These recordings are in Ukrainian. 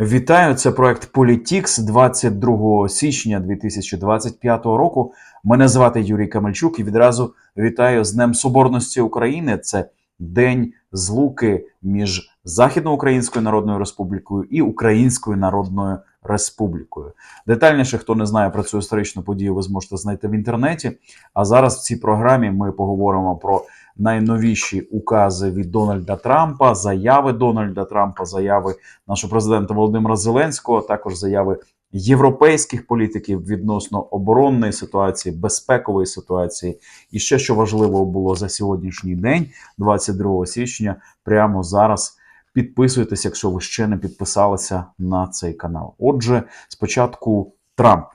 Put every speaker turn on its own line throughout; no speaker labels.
Вітаю! Це проект Політікс 22 січня 2025 року. Мене звати Юрій Камельчук і відразу вітаю з Днем Соборності України. Це день злуки між Західноукраїнською Народною Республікою і Українською Народною Республікою. Детальніше, хто не знає про цю історичну подію, ви зможете знайти в інтернеті. А зараз в цій програмі ми поговоримо про найновіші укази від Дональда Трампа, заяви Дональда Трампа, заяви нашого президента Володимира Зеленського, також заяви європейських політиків відносно оборонної ситуації, безпекової ситуації. І ще що важливо було за сьогоднішній день, 22 січня, прямо зараз. Підписуйтесь, якщо ви ще не підписалися на цей канал. Отже, спочатку Трамп.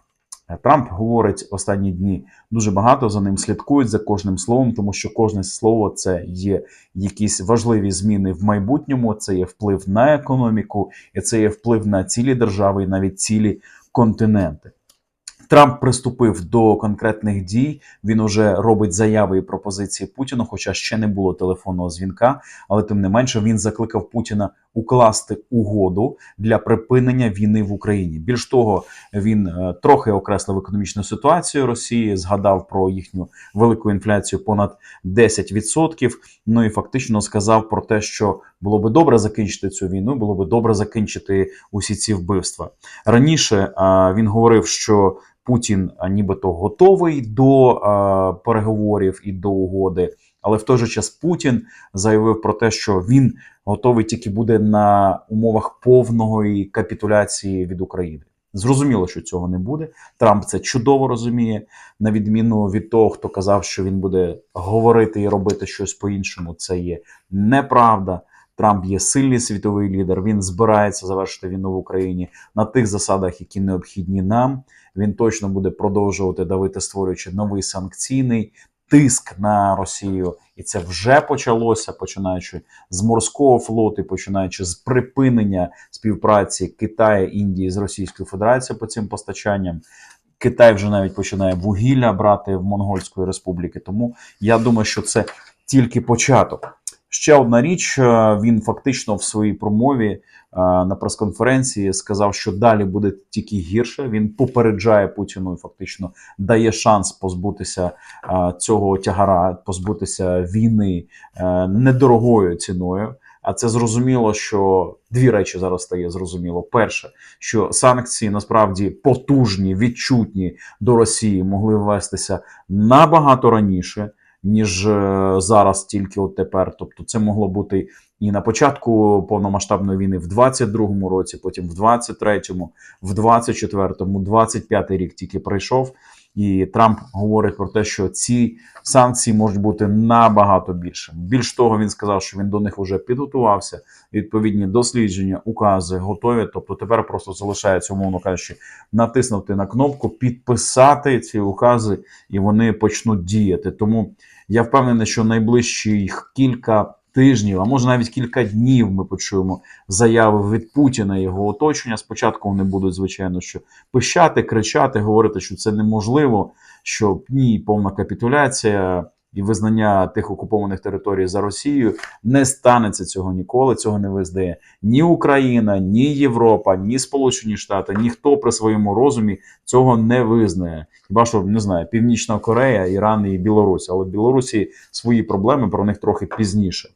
Трамп говорить останні дні дуже багато за ним слідкують за кожним словом, тому що кожне слово це є якісь важливі зміни в майбутньому. Це є вплив на економіку, і це є вплив на цілі держави і навіть цілі континенти. Трамп приступив до конкретних дій. Він уже робить заяви і пропозиції Путіну, хоча ще не було телефонного дзвінка. Але тим не менше він закликав Путіна укласти угоду для припинення війни в Україні. Більш того, він е, трохи окреслив економічну ситуацію Росії, згадав про їхню велику інфляцію понад 10%. Ну і фактично сказав про те, що було би добре закінчити цю війну, було би добре закінчити усі ці вбивства. Раніше е, він говорив, що Путін а, нібито готовий до а, переговорів і до угоди, але в той же час Путін заявив про те, що він готовий тільки буде на умовах повної капітуляції від України. Зрозуміло, що цього не буде. Трамп це чудово розуміє, на відміну від того, хто казав, що він буде говорити і робити щось по-іншому. Це є неправда. Трамп є сильний світовий лідер. Він збирається завершити війну в Україні на тих засадах, які необхідні нам. Він точно буде продовжувати давити, створюючи новий санкційний тиск на Росію, і це вже почалося, починаючи з морського флоту, починаючи з припинення співпраці Китаю Індії з Російською Федерацією по цим постачанням. Китай вже навіть починає вугілля брати в Монгольської республіки. Тому я думаю, що це тільки початок. Ще одна річ, е, він фактично в своїй промові е, на прес-конференції сказав, що далі буде тільки гірше. Він попереджає Путіну і фактично дає шанс позбутися е, цього тягара, позбутися війни недорогою ціною. А це зрозуміло, що дві речі зараз стає зрозуміло. Перше, що санкції насправді потужні, відчутні до Росії могли ввестися набагато раніше ніж е, зараз, тільки от тепер. Тобто, це могло бути і на початку повномасштабної війни в 22-му році, потім в 23-му, в 24-му, 25-й рік тільки прийшов. І Трамп говорить про те, що ці санкції можуть бути набагато більше. Більш того, він сказав, що він до них вже підготувався. Відповідні дослідження, укази готові. Тобто тепер просто залишається, умовно кажучи, натиснути на кнопку, підписати ці укази, і вони почнуть діяти. Тому я впевнений, що найближчих кілька тижнів, а може навіть кілька днів ми почуємо заяви від Путіна і його оточення. Спочатку вони будуть, звичайно, що пищати, кричати, говорити, що це неможливо, що ні, повна капітуляція. І визнання тих окупованих територій за Росією не станеться цього ніколи. Цього не визнає ні Україна, ні Європа, ні Сполучені Штати, ніхто при своєму розумі цього не визнає. Хіба що не знаю, Північна Корея, Іран і Білорусь, але в Білорусі свої проблеми про них трохи пізніше.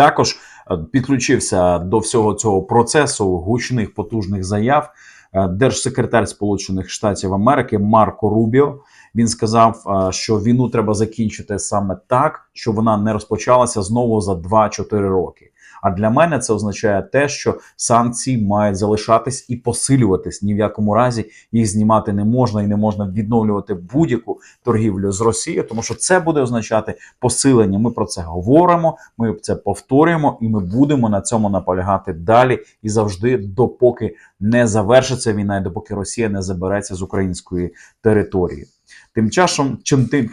Також е, підключився до всього цього процесу гучних потужних заяв е, держсекретар Сполучених Штатів Америки Марко Рубіо. Він сказав, е, що війну треба закінчити саме так, щоб вона не розпочалася знову за 2-4 роки. А для мене це означає те, що санкції мають залишатись і посилюватись. Ні в якому разі їх знімати не можна і не можна відновлювати будь-яку торгівлю з Росією, тому що це буде означати посилення. Ми про це говоримо, ми це повторюємо, і ми будемо на цьому наполягати далі і завжди, допоки не завершиться війна, і допоки Росія не забереться з української території. Тим часом, чим тим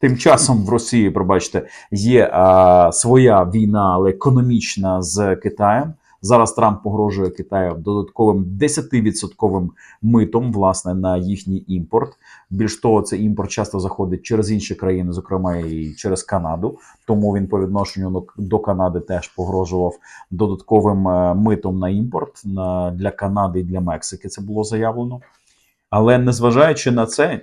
Тим часом в Росії, пробачте, є а, своя війна, але економічна з Китаєм. Зараз Трамп погрожує Китаю додатковим 10% митом власне на їхній імпорт. Більш того, цей імпорт часто заходить через інші країни, зокрема і через Канаду. Тому він по відношенню до- до Канади теж погрожував додатковим е, митом на імпорт на, для Канади і для Мексики. Це було заявлено. Але незважаючи на це,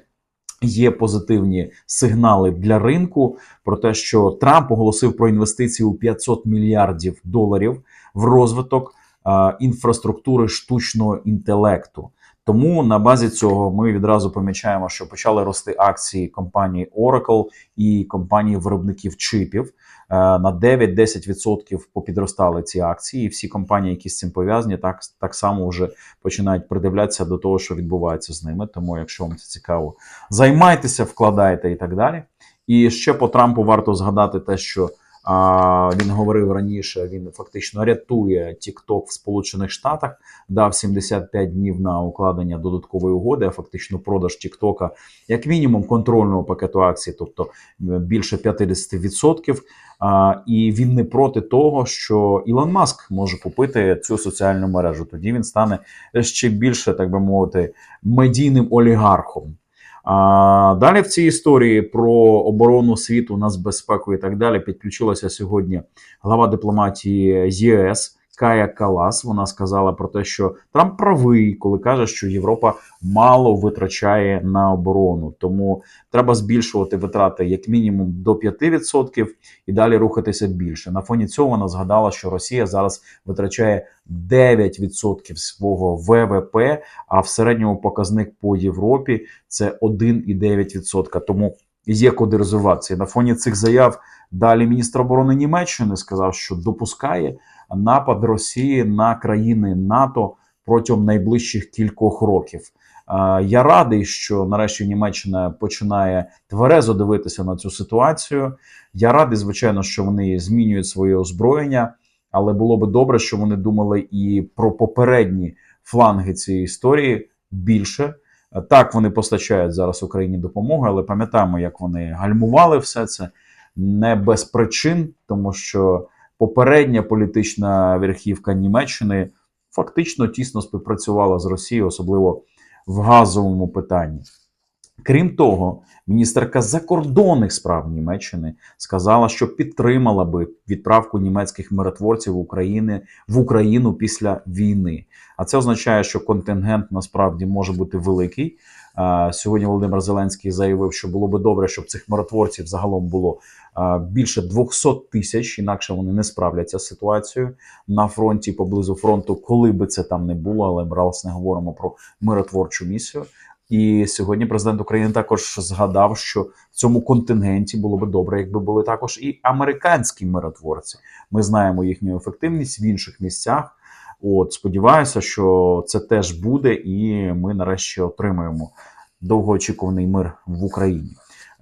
є позитивні сигнали для ринку про те, що Трамп оголосив про інвестиції у 500 мільярдів доларів в розвиток е, інфраструктури штучного інтелекту. Тому на базі цього ми відразу помічаємо, що почали рости акції компанії Oracle і компанії виробників чипів. Е, На 9-10% попідростали ці акції, і всі компанії, які з цим пов'язані, так, так само вже починають придивлятися до того, що відбувається з ними. Тому, якщо вам це цікаво, займайтеся, вкладайте і так далі. І ще по Трампу варто згадати те, що а, він говорив раніше, він фактично рятує TikTok в Сполучених Штатах, дав 75 днів на укладення додаткової угоди, а фактично продаж TikTok як мінімум контрольного пакету акцій, тобто е, більше 50%. А, і він не проти того, що Ілон Маск може купити цю соціальну мережу. Тоді він стане ще більше, так би мовити, медійним олігархом. А далі в цій історії про оборону світу, нацбезпеку і так далі підключилася сьогодні глава дипломатії ЄС Кая Калас. Вона сказала про те, що Трамп правий, коли каже, що Європа мало витрачає на оборону. Тому треба збільшувати витрати як мінімум до 5% і далі рухатися більше. На фоні цього вона згадала, що Росія зараз витрачає 9% свого ВВП, а в середньому показник по Європі це 1,9%. Тому є куди розвиватися. І на фоні цих заяв далі міністр оборони Німеччини сказав, що допускає напад Росії на країни НАТО протягом найближчих кількох років. Я радий, що нарешті Німеччина починає тверезо дивитися на цю ситуацію. Я радий, звичайно, що вони змінюють своє озброєння, але було би добре, що вони думали і про попередні фланги цієї історії більше. Так, вони постачають зараз Україні допомогу, але пам'ятаємо, як вони гальмували все це не без причин, тому що попередня політична верхівка Німеччини фактично тісно співпрацювала з Росією, особливо в газовому питанні. Крім того, міністерка закордонних справ Німеччини сказала, що підтримала би відправку німецьких миротворців України в Україну після війни. А це означає, що контингент насправді може бути великий. Сьогодні Володимир Зеленський заявив, що було би добре, щоб цих миротворців загалом було більше 200 тисяч, інакше вони не справляться з ситуацією на фронті поблизу фронту, коли би це там не було, але ми власне говоримо про миротворчу місію. І сьогодні президент України також згадав, що в цьому контингенті було би добре, якби були також і американські миротворці. Ми знаємо їхню ефективність в інших місцях. От сподіваюся, що це теж буде, і ми нарешті отримаємо довгоочікуваний мир в Україні.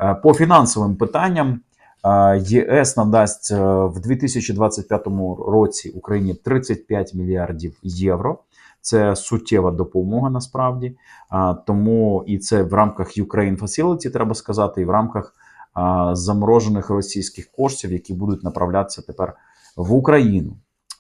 Е, По фінансовим питанням е, ЄС надасть е, в 2025 році Україні 35 мільярдів євро. Це суттєва допомога насправді. А, тому і це в рамках Ukraine Facility, треба сказати, і в рамках а, заморожених російських коштів, які будуть направлятися тепер в Україну.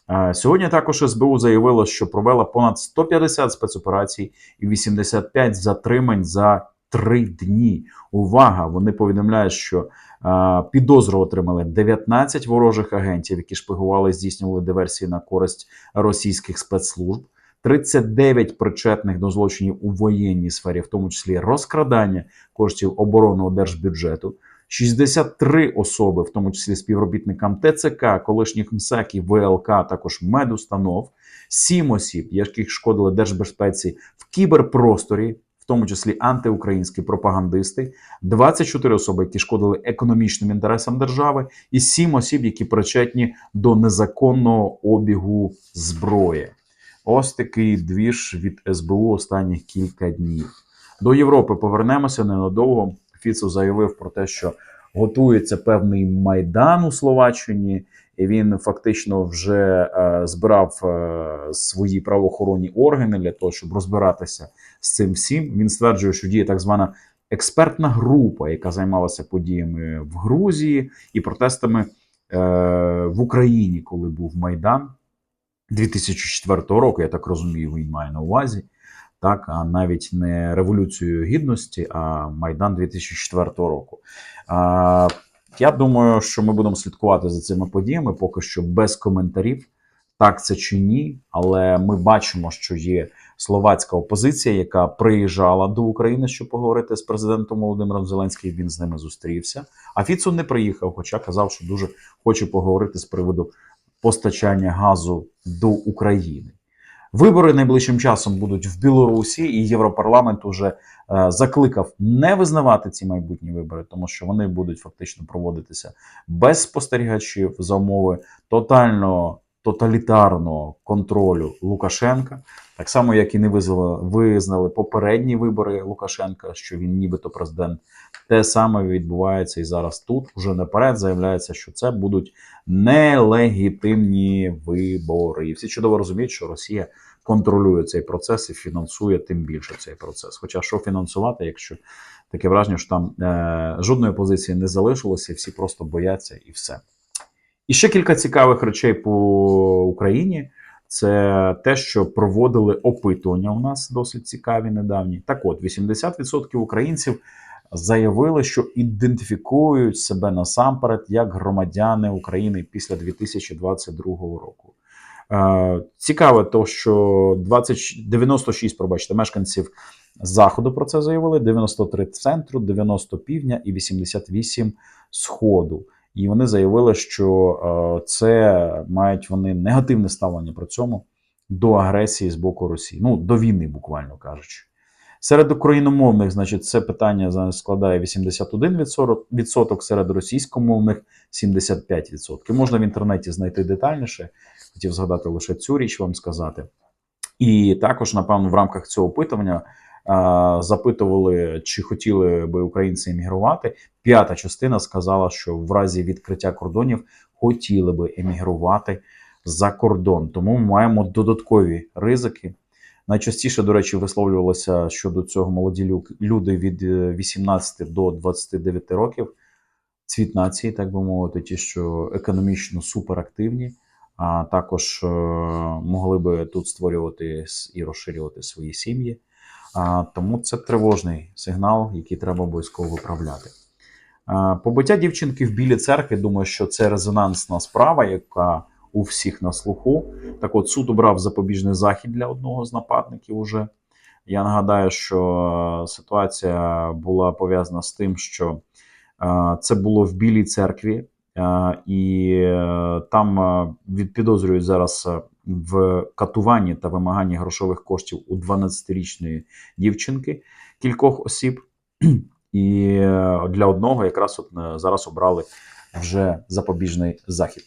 А, сьогодні також СБУ заявило, що провела понад 150 спецоперацій і 85 затримань за три дні. Увага! Вони повідомляють, що а, підозру отримали 19 ворожих агентів, які шпигували здійснювали диверсії на користь російських спецслужб. 39 причетних до злочинів у воєнній сфері, в тому числі розкрадання коштів оборонного держбюджету, 63 особи, в тому числі співробітникам ТЦК, колишніх МСЕК і ВЛК, також медустанов, 7 осіб, яких шкодили держбезпеці в кіберпросторі, в тому числі антиукраїнські пропагандисти, 24 особи, які шкодили економічним інтересам держави, і 7 осіб, які причетні до незаконного обігу зброї. Ось такий двіж від СБУ останніх кілька днів. До Європи повернемося ненадовго. Фіцо заявив про те, що готується певний майдан у Словаччині, і він фактично вже е, збирав е, свої правоохоронні органи для того, щоб розбиратися з цим всім. Він стверджує, що діє так звана експертна група, яка займалася подіями в Грузії і протестами е, в Україні, коли був майдан. 2004 року, я так розумію, він має на увазі. Так, а навіть не Революцію Гідності, а Майдан 2004 року. А, я думаю, що ми будемо слідкувати за цими подіями поки що без коментарів, так це чи ні. Але ми бачимо, що є словацька опозиція, яка приїжджала до України, щоб поговорити з президентом Володимиром Зеленським. Він з ними зустрівся. А Фіцу не приїхав, хоча казав, що дуже хоче поговорити з приводу постачання газу до України. Вибори найближчим часом будуть в Білорусі, і Європарламент уже е, закликав не визнавати ці майбутні вибори, тому що вони будуть фактично проводитися без спостерігачів за умови тотального тоталітарного контролю Лукашенка, так само як і не визнали, визнали попередні вибори Лукашенка, що він нібито президент. Те саме відбувається і зараз тут. Уже наперед заявляється, що це будуть нелегітимні вибори. І всі чудово розуміють, що Росія контролює цей процес і фінансує тим більше цей процес. Хоча що фінансувати, якщо таке враження, що там е, жодної позиції не залишилося, всі просто бояться і все. І ще кілька цікавих речей по Україні. Це те, що проводили опитування у нас досить цікаві недавні. Так от, 80% українців заявили, що ідентифікують себе насамперед як громадяни України після 2022 року. Е, Цікаве, то що 20, 96, пробачте, мешканців заходу про це заявили: 93 центру, 90 півдня і 88 сходу. І вони заявили, що е, це мають вони негативне ставлення при цьому до агресії з боку Росії. Ну, до війни, буквально кажучи. Серед україномовних, значить, це питання складає 81%, серед російськомовних 75%. Можна в інтернеті знайти детальніше. Хотів згадати лише цю річ вам сказати. І також, напевно, в рамках цього опитування запитували, чи хотіли би українці емігрувати. П'ята частина сказала, що в разі відкриття кордонів хотіли би емігрувати за кордон. Тому ми маємо додаткові ризики. Найчастіше, до речі, висловлювалося щодо цього молоді лю- люди від е, 18 до 29 років. Цвіт нації, так би мовити, ті, що економічно суперактивні, а також е, могли би тут створювати і розширювати свої сім'ї. Тому це тривожний сигнал, який треба обов'язково виправляти. Побиття дівчинки в білій церкві, думаю, що це резонансна справа, яка у всіх на слуху. Так от суд обрав запобіжний захід для одного з нападників уже. Я нагадаю, що ситуація була пов'язана з тим, що це було в Білій церкві, і е, там е, від- підозрюють зараз е, в катуванні та вимаганні грошових коштів у 12-річної дівчинки кількох осіб. І е, для одного якраз от е, зараз обрали вже запобіжний захід.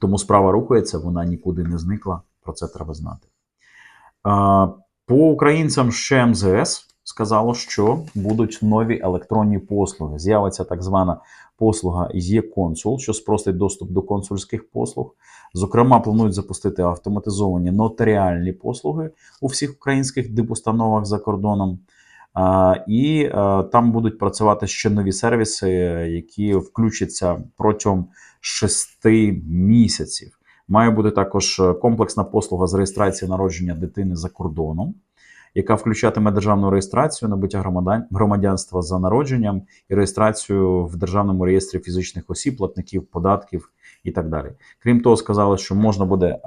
Тому справа рухається, вона нікуди не зникла. Про це треба знати. По українцям ще МЗС сказало, що будуть нові електронні послуги. З'явиться так звана послуга є-консул, що спростить доступ до консульських послуг. Зокрема, планують запустити автоматизовані нотаріальні послуги у всіх українських дипустановах за кордоном. І е, там будуть працювати ще нові сервіси, які включаться протягом шести місяців. Має бути також е, комплексна послуга з реєстрації народження дитини за кордоном, яка включатиме державну реєстрацію, набуття громадян- громадянства за народженням і реєстрацію в державному реєстрі фізичних осіб, платників податків і так далі. Крім того, сказали, що можна буде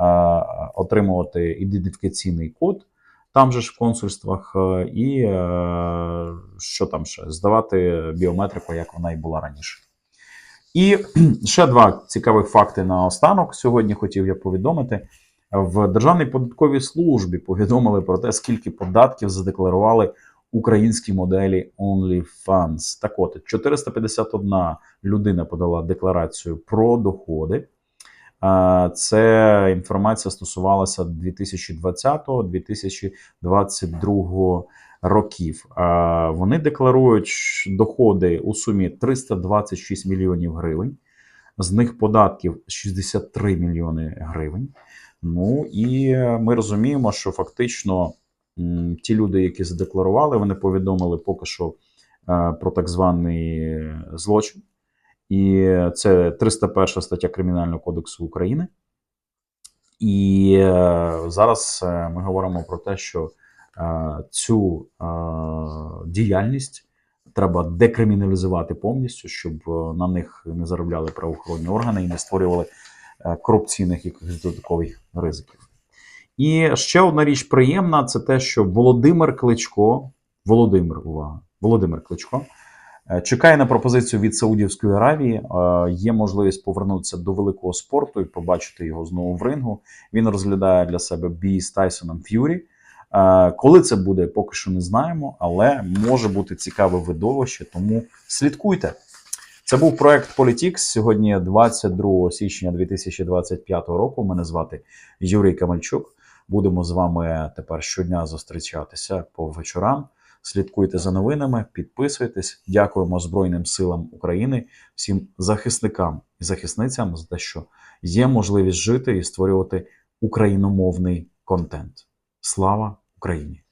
отримувати ідентифікаційний код. Там же ж в консульствах, е, і е, що там ще здавати біометрику, як вона і була раніше. І ще два цікавих факти на останок. Сьогодні хотів я повідомити. В Державній податковій службі повідомили про те, скільки податків задекларували українські моделі OnlyFans. Так от, 451 людина подала декларацію про доходи. Це інформація стосувалася 2020-2022 років. Вони декларують доходи у сумі 326 мільйонів гривень. З них податків 63 мільйони гривень. Ну і ми розуміємо, що фактично ті люди, які задекларували, вони повідомили поки що е, про так званий злочин. І це 301 стаття Кримінального кодексу України. І е, зараз е, ми говоримо про те, що цю діяльність треба декриміналізувати повністю, щоб на них не заробляли правоохоронні органи і не створювали корупційних якихось додаткових ризиків. І ще одна річ приємна: це те, що Володимир Кличко, Володимир, увага, Володимир Кличко. е, Чекає на пропозицію від Саудівської Аравії. Е, Є можливість повернутися до великого спорту і побачити його знову в рингу. Він розглядає для себе бій з Тайсоном Ф'юрі. Е, Коли це буде, поки що не знаємо, але може бути цікаве видовище, тому слідкуйте. Це був проект Politics. Сьогодні 22 січня 2025 року. Мене звати Юрій Камальчук. Будемо з вами тепер щодня зустрічатися по вечорам. Слідкуйте за новинами, підписуйтесь. Дякуємо Збройним силам України, всім захисникам і захисницям за те, що є можливість жити і створювати україномовний контент. Слава Україні!